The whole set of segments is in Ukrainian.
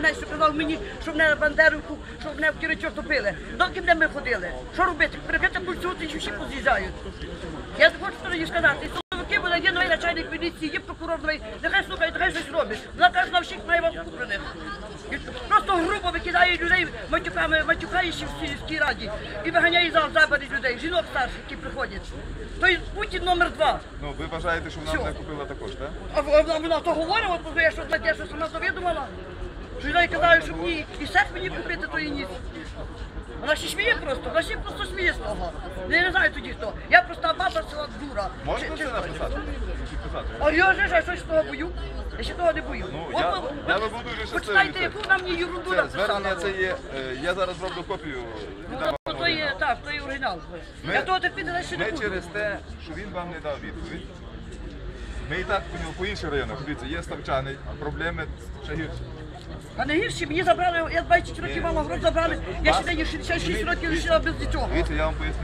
Мене казав мені, що мене Бандерівку, що мене в Киричок топили. Доки де ми ходили? Що робити? Прибити конституцію, чи всі поз'їжджають. Я хочу тобі сказати, силовики буде є новий начальник міліції, є прокурор новий, нехай слухає, нехай щось робить. Вона каже, на всіх має вас куплених. Просто грубо викидає людей матюками, матюкає ще в сільській раді і виганяє зал заберіть людей, жінок старших, які приходять. Тобто Путін номер два. Ну, ви вважаєте, що вона Всьо. мене купила також, так? А вона, вона то говорила, то я що я що сама довідувала. Що я їй казала, що мені і серп мені купити, то і ніс. Вона ще сміє просто, вона ще просто сміє з того. Я не знаю тоді хто. Я просто баба села дура. Можна це написати? А я ж я щось того бою. Я ще того не бою. Ну, От я- ви- я би був дуже щасливий Почитайте, яку вона мені ерунду Це написала. звернення це є. е, Я зараз зроблю копію. Ну, віддам то, вам то є, оригінал. так, то є оригінал. Ми- Я того терпіти далі не Ми буду. через те, що він вам не дав відповідь. Ми і так по нього по інших районах. Дивіться, є ставчани, проблеми ще гірші. А не гірше, мені забрали, я 20 років мала гроші забрали, я ще даю 66 років лишила без нічого. Дивіться, я вам поясню.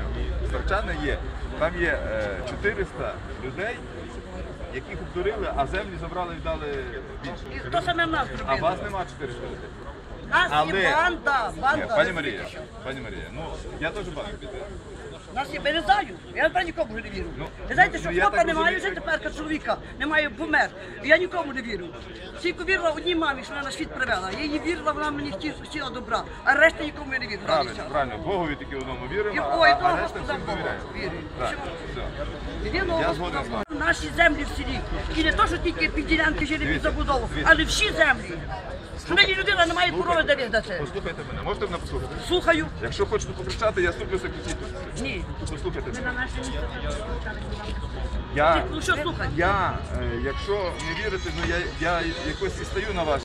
Ставчани є. Там є е, 400 людей, яких обдурили, а землі забрали і дали І більше. то саме в нас А зробили. вас нема 400 людей. Нас Але- є банда, Ні, банда. пані Марія, пані Марія, ну я теж банк піде. Нас є, я не знаю, я тепер нікому не вірю. Ну, Ви знаєте, що хлопа немає вже тепер чоловіка, немає помер. Я нікому не вірю. Тільки вірила одній мамі, що вона на світ привела. Я їй вірила, вона мені хотіла, добра, а решта нікому я не вірю. Правильно, правильно. Богові тільки одному віримо, а, ой, а решта всім довіряємо. вірю. Так, все. Я згоден з вами. Наші землі в селі. І не то, що тільки під ділянки жили під забудову, але всі землі. Що людина не має корови де віддати. Послухайте мене, можете мене послухати? Слухаю. Якщо хочете покричати, я ступлюся кричіть. Ні. Послухайте мене. Я, Ну що слухати? я, е, якщо не вірите, ну я, я якось і стаю на вашій